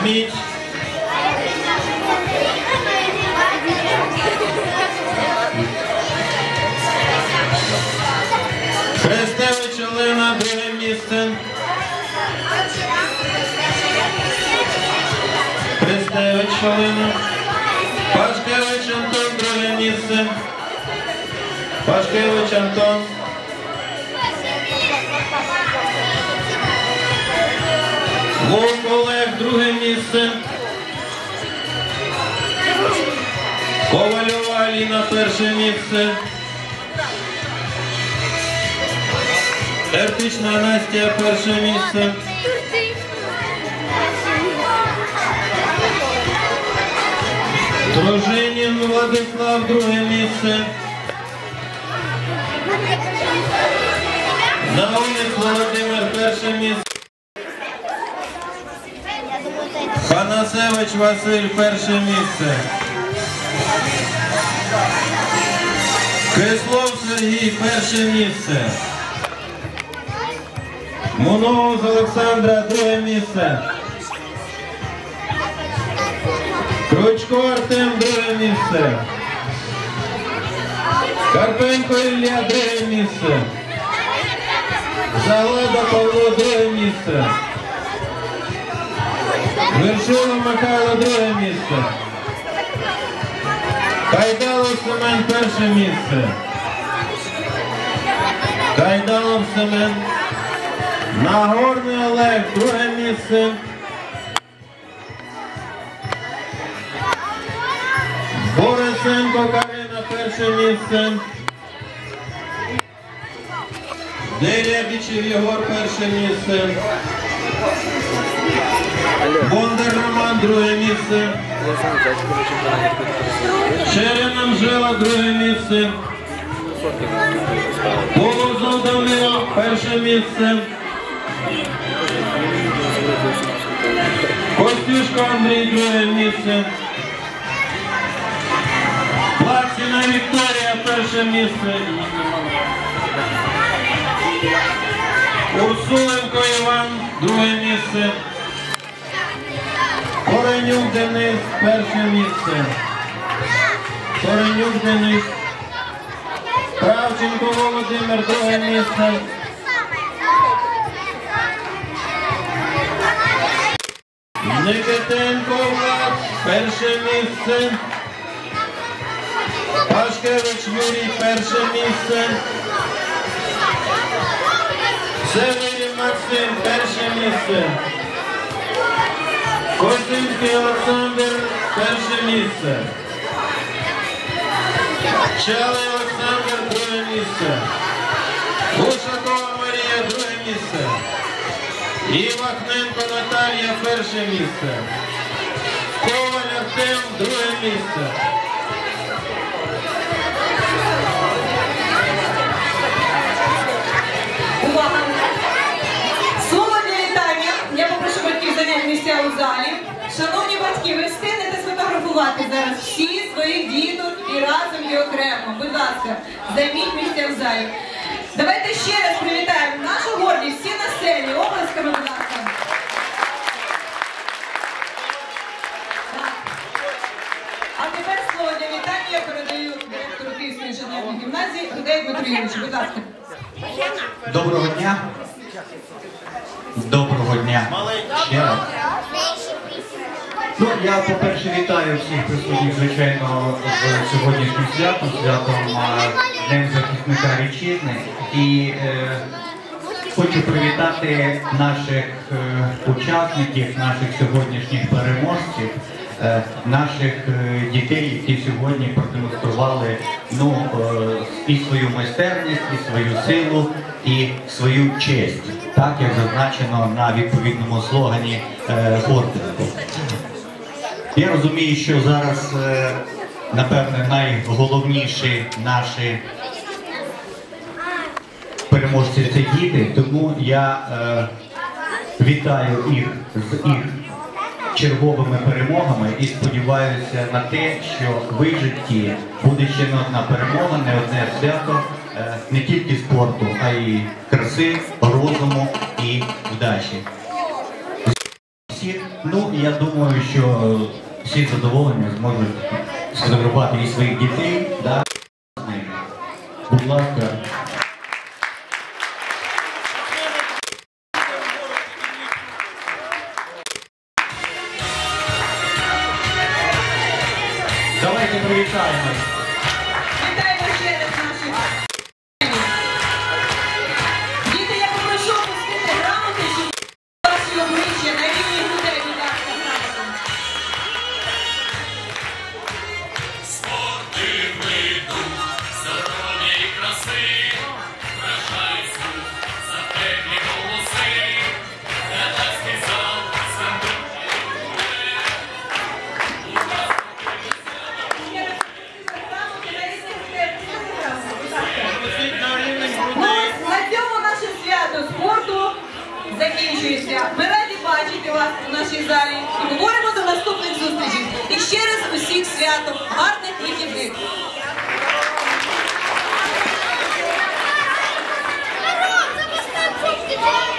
Ведмідь. Хрестевич Олена, друге місце. Хрестевич Олена. Пашкевич Антон, друге місце. Пашкевич Антон. Вовк Олег, друге місце. Ковальова Аліна, перше місце. Ертична Настя, перше місце. Дружинін Владислав, друге місце. Науник Володимир, перше місце. Панасевич Василь, перше місце. Кислов Сергій, перше місце. Муноус Олександра, друге місце. Кручко Артем, друге місце. Карпенко Ілля, друге місце. Заглада Павло, друге місце. Вершило Михайло, друге місце. Кайдалов Семен, перше місце. Кайдалов Семен. Нагорний Олег, друге місце. Борисенко Карина, перше місце. Дерябічев Єгор, перше місце. Бондар Роман, друге місце. Шерин Анжела, друге місце. Полозов Данило, перше місце. Костюшко Андрій, друге місце. Плаксіна Вікторія, перше місце. Урсуленко Іван, друге місце. Коренюк Денис, перше місце. Коренюк Денис. Кравченко Володимир, друге місце. Никитенко Влад, перше місце. Пашкевич Юрій, перше місце. Северів Максим, перше місце. Косинський Олександр, перше місце. Чалий Олександр, друге місце. Гушакова Марія, друге місце. І Вахненко Наталія, перше місце. Коваль Артем, друге місце. Сфотографувати зараз всі своїх діток і разом і окремо. Будь ласка, займіть місця в залі. Давайте ще раз привітаємо нашу гордість, всі на сцені, обласками, будь ласка. А тепер слово для вітання я передаю директору Київської інженерної гімназії Рудей Дмитру Будь ласка. Доброго дня. Доброго дня. Ще раз. Ну, я, по-перше, вітаю всіх присутніх, звичайно, з сьогоднішнім святом, святом Днем захисника вітчизни. І е, хочу привітати наших е, учасників, наших сьогоднішніх переможців, е, наших е, дітей, які сьогодні продемонстрували ну, е, і свою майстерність, і свою силу, і свою честь, так як зазначено на відповідному слогані е, ордену. Я розумію, що зараз, е, напевне, найголовніші наші переможці це діти, тому я е, вітаю їх з їх черговими перемогами і сподіваюся на те, що в їх житті буде ще не одна перемога, не одне свято е, не тільки спорту, а й краси, розуму і вдачі всі. Ну я думаю, що е, всі задоволені зможуть сфотографувати і своїх дітей. Да? Будь ласка. Давайте привітаємось. в нашій залі і говоримо до наступних зустрічей. І ще раз усіх свято, гарних вихідних! Yeah.